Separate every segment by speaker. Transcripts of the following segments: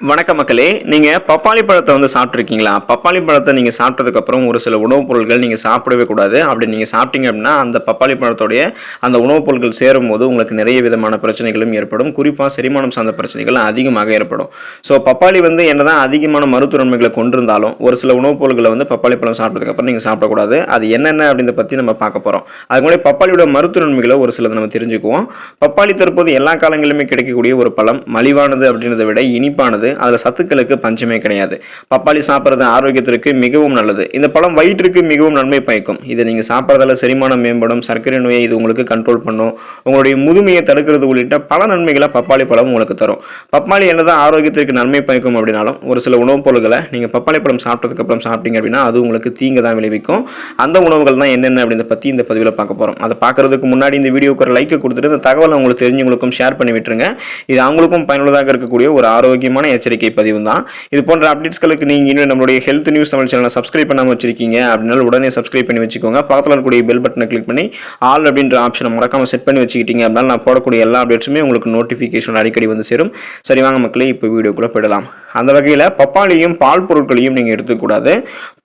Speaker 1: வணக்க மக்களே. நீங்கள் பப்பாளி பழத்தை வந்து சாப்பிட்ருக்கீங்களா பப்பாளி பழத்தை நீங்கள் சாப்பிட்டதுக்கப்புறம் ஒரு சில உணவுப் பொருட்கள் நீங்கள் சாப்பிடவே கூடாது. அப்படி நீங்கள் சாப்பிட்டீங்க அப்படின்னா அந்த பப்பாளி பழத்தோடைய அந்த உணவுப் பொருட்கள் சேரும்போது உங்களுக்கு நிறைய விதமான பிரச்சனைகளும் ஏற்படும். குறிப்பாக செரிமானம் சார்ந்த பிரச்சனைகள் அதிகமாக ஏற்படும். ஸோ பப்பாளி வந்து என்னதான் அதிகமான மருத்துவ நன்மைகளை கொண்டிருந்தாலும் ஒரு சில உணவுப் பொருட்களை வந்து பப்பாளி பழம் சாப்பிட்டதுக்கப்புறம் நீங்கள் சாப்பிடக்கூடாது. அது என்னென்ன அப்படின்றத பற்றி நம்ம பார்க்க போகிறோம் அதுக்கு முன்னாடி பப்பாளியோட மருத்துவ நன்மைகளை ஒரு சிலது நம்ம தெரிஞ்சுக்குவோம். பப்பாளி தற்போது எல்லா காலங்களிலுமே கிடைக்கக்கூடிய ஒரு பழம் மலிவானது அப்படின்றத விட இனிப்பானது அதில் சத்துக்களுக்கு பஞ்சமே கிடையாது. பப்பாளி சாப்பிட்றது ஆரோக்கியத்திற்கு மிகவும் நல்லது. இந்த பழம் வயிற்றுக்கு மிகவும் நன்மை பயக்கும். இதை நீங்கள் சாப்பிட்றதால செரிமானம் மேம்படும். சர்க்கரை நோயை இது உங்களுக்கு கண்ட்ரோல் பண்ணும். உங்களுடைய முதுமையை தடுக்கிறது உள்ளிட்ட பல நன்மைகளை பப்பாளி பழம் உங்களுக்கு தரும். பப்பாளி என்னதான் ஆரோக்கியத்திற்கு நன்மை பயக்கும் அப்படின்னாலும் ஒரு சில உணவுப் பொருட்களை நீங்கள் பப்பாளி பழம் சாப்பிட்டதுக்கு அப்புறம் சாப்பிட்டீங்க அப்படின்னா அது உங்களுக்கு தீங்கு தான் விளைவிக்கும். அந்த உணவுகள் தான் என்னென்ன அப்படின்னு பற்றி இந்த பதிவில் பார்க்க போகிறோம் அதை பார்க்கறதுக்கு முன்னாடி இந்த வீடியோக்கு ஒரு லைக் கொடுத்துட்டு இந்த தகவலை உங்களுக்கு தெரிஞ்சவங்களுக்கும் ஷேர் பண்ணி விட்டுருங்க. இது அவங்களுக்கும் பயனுள்ளதாக இருக்கக்கூடிய ஒரு ஆரோக்கியமான எச்சரிக்கை பதிவு தான் இது போன்ற அப்டேட்ஸ்களுக்கு நீங்கள் இன்னும் நம்மளுடைய ஹெல்த் நியூஸ் தமிழ் சேனலை சப்ஸ்கிரைப் பண்ணாமல் வச்சிருக்கீங்க அப்படின்னால உடனே சப்ஸ்கிரைப் பண்ணி வச்சுக்கோங்க. பக்கத்தில் இருக்கக்கூடிய பெல் பட்டனை கிளிக் பண்ணி ஆல் அப்படின்ற ஆப்ஷனை மறக்காமல் செட் பண்ணி வச்சுக்கிட்டீங்க அப்படின்னா நான் போடக்கூடிய எல்லா அப்டேட்ஸுமே உங்களுக்கு நோட்டிஃபிகேஷன் அடிக்கடி வந்து சேரும். சரி வாங்க மக்களே இப்போ வீடியோக்குள்ளே போயிடலாம். அந்த வகையில் பப்பாளியும் பால் பொருட்களையும் நீங்கள் எடுத்துக்கூடாது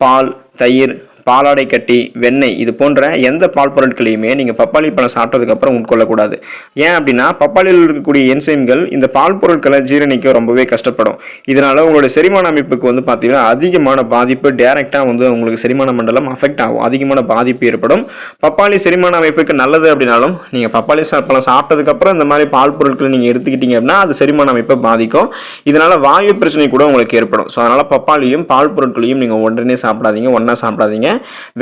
Speaker 1: பால் தயிர் பாலாடை கட்டி வெண்ணெய் இது போன்ற எந்த பால் பொருட்களையுமே நீங்கள் பப்பாளி பழம் சாப்பிட்டதுக்கப்புறம் உட்கொள்ளக்கூடாது. ஏன் அப்படின்னா பப்பாளியில் இருக்கக்கூடிய என்சைம்கள் இந்த பால் பொருட்களை ஜீரணிக்க ரொம்பவே கஷ்டப்படும். இதனால் உங்களுடைய செரிமான அமைப்புக்கு வந்து பார்த்தீங்கன்னா அதிகமான பாதிப்பு டேரெக்டாக வந்து உங்களுக்கு செரிமான மண்டலம் அஃபெக்ட் ஆகும். அதிகமான பாதிப்பு ஏற்படும். பப்பாளி செரிமான அமைப்புக்கு நல்லது அப்படின்னாலும் நீங்கள் பப்பாளி சா- பழம் சாப்பிட்டதுக்கப்புறம் இந்த மாதிரி பால் பொருட்களை நீங்கள் எடுத்துக்கிட்டீங்க அப்படின்னா அது செரிமான அமைப்பை பாதிக்கும். இதனால் வாயு பிரச்சனை கூட உங்களுக்கு ஏற்படும். ஸோ அதனால் பப்பாளியும் பால் பொருட்களையும் நீங்கள் உடனே சாப்பிடாதீங்க ஒன்றா சாப்பிடாதீங்க.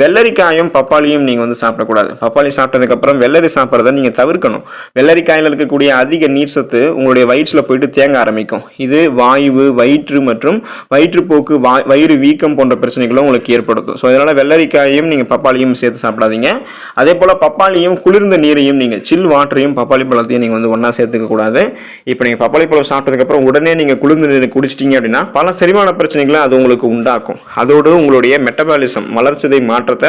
Speaker 1: வெள்ளரிக்காயும் பப்பாளியும் நீங்கள் வந்து சாப்பிடக்கூடாது. பப்பாளி சாப்பிட்டதுக்கப்புறம் வெள்ளரி சாப்பிட்றத நீங்கள் தவிர்க்கணும். வெள்ளரிக்காயில் இருக்கக்கூடிய அதிக நீர் சத்து உங்களுடைய வயிற்றில் போயிட்டு தேங்க ஆரம்பிக்கும். இது வாயு வயிற்று மற்றும் வயிற்றுப்போக்கு வா வயிறு வீக்கம் போன்ற பிரச்சனைகளும் உங்களுக்கு ஏற்படுத்தும். ஸோ அதனால் வெள்ளரிக்காயும் நீங்கள் பப்பாளியும் சேர்த்து சாப்பிடாதீங்க. அதே போல் பப்பாளியும் குளிர்ந்த நீரையும் நீங்கள் சில் வாட்டரையும் பப்பாளி பழத்தையும் நீங்கள் வந்து ஒன்றா சேர்த்துக்க கூடாது. இப்போ நீங்கள் பப்பாளி பழம் சாப்பிட்டதுக்கப்புறம் உடனே நீங்கள் குளிர்ந்த நீரை குடிச்சிட்டீங்க அப்படின்னா பல செரிமான பிரச்சனைகளை அது உங்களுக்கு உண்டாக்கும். அதோடு உங்களுடைய மெட்டபாலிசம் வளர்ச்சிதை மாற்றத்தை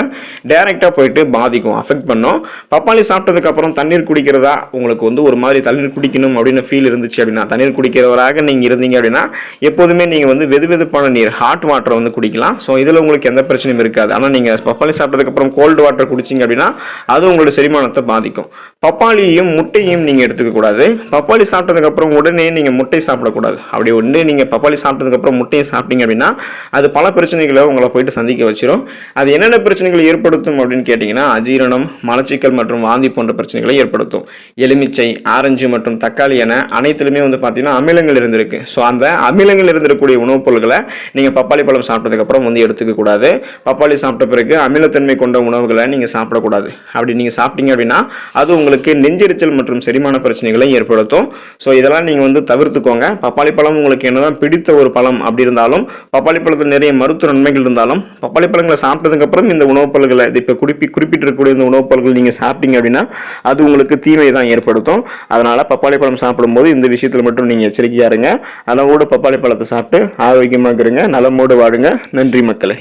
Speaker 1: டைரெக்டாக போயிட்டு பாதிக்கும் அஃபெக்ட் பண்ணும். பப்பாளி சாப்பிட்டதுக்கப்புறம் தண்ணீர் குடிக்கிறதா உங்களுக்கு வந்து ஒரு மாதிரி தண்ணீர் குடிக்கணும் அப்படின்னு ஃபீல் இருந்துச்சு அப்படின்னா தண்ணீர் குடிக்கிறவராக நீங்கள் இருந்தீங்க அப்படின்னா எப்போதுமே நீங்கள் வந்து வெது வெதுப்பான நீர் ஹாட் வாட்டரை வந்து குடிக்கலாம். ஸோ இதில் உங்களுக்கு எந்த பிரச்சனையும் இருக்காது. ஆனால் நீங்கள் பப்பாளி சாப்பிட்டதுக்கப்புறம் கோல்டு வாட்டர் குடிச்சிங்க அப்படின்னா அது உங்களோட செரிமானத்தை பாதிக்கும். பப்பாளியையும் முட்டையும் நீங்கள் எடுத்துக்கக்கூடாது பப்பாளி சாப்பிட்டதுக்கப்புறம் உடனே நீங்கள் முட்டை சாப்பிடக்கூடாது. அப்படி ஒன்று நீங்கள் பப்பாளி சாப்பிட்டதுக்கப்புறம் முட்டையை சாப்பிட்டீங்க அப்படின்னா அது பல பிரச்சனைகளை உங்களை போயிட்டு சந்திக்க வச்சிடும் அது என்னென்ன பிரச்சனைகளை ஏற்படுத்தும் அப்படின்னு கேட்டிங்கன்னா அஜீரணம் மலச்சிக்கல் மற்றும் வாந்தி போன்ற பிரச்சனைகளை ஏற்படுத்தும். எலுமிச்சை ஆரஞ்சு மற்றும் தக்காளி என அனைத்துலையுமே வந்து பார்த்தீங்கன்னா அமிலங்கள் இருந்திருக்கு. ஸோ அந்த அமிலங்கள் இருந்திருக்கக்கூடிய உணவுப் பொருட்களை நீங்கள் பப்பாளி பழம் சாப்பிட்டதுக்கப்புறம் வந்து எடுத்துக்க கூடாது. பப்பாளி சாப்பிட்ட பிறகு அமிலத்தன்மை கொண்ட உணவுகளை நீங்கள் சாப்பிடக்கூடாது. அப்படி நீங்கள் சாப்பிட்டீங்க அப்படின்னா அது உங்களுக்கு நெஞ்செரிச்சல் மற்றும் செரிமான பிரச்சனைகளை ஏற்படுத்தும். ஸோ இதெல்லாம் நீங்கள் வந்து தவிர்த்துக்கோங்க. பப்பாளி பழம் உங்களுக்கு என்னதான் பிடித்த ஒரு பழம் அப்படி இருந்தாலும் பப்பாளி பழத்தில் நிறைய மருத்துவ நன்மைகள் இருந்தாலும் பப்பாளி பழங்களை சாப்பிட்டது சாப்பிட்டதுக்கப்புறம் இந்த உணவுப் பல்களை இப்போ குறிப்பி குறிப்பிட்டிருக்கக்கூடிய இந்த உணவுப் பல்கள் நீங்கள் சாப்பிட்டீங்க அப்படின்னா அது உங்களுக்கு தீமை தான் ஏற்படுத்தும். அதனால் பப்பாளி பழம் சாப்பிடும்போது இந்த விஷயத்தில் மட்டும் நீங்கள் எச்சரிக்கையாக இருங்க. அளவோடு பப்பாளி பழத்தை சாப்பிட்டு ஆரோக்கியமாக இருங்க. நலமோடு வாடுங்க நன்றி மக்களை.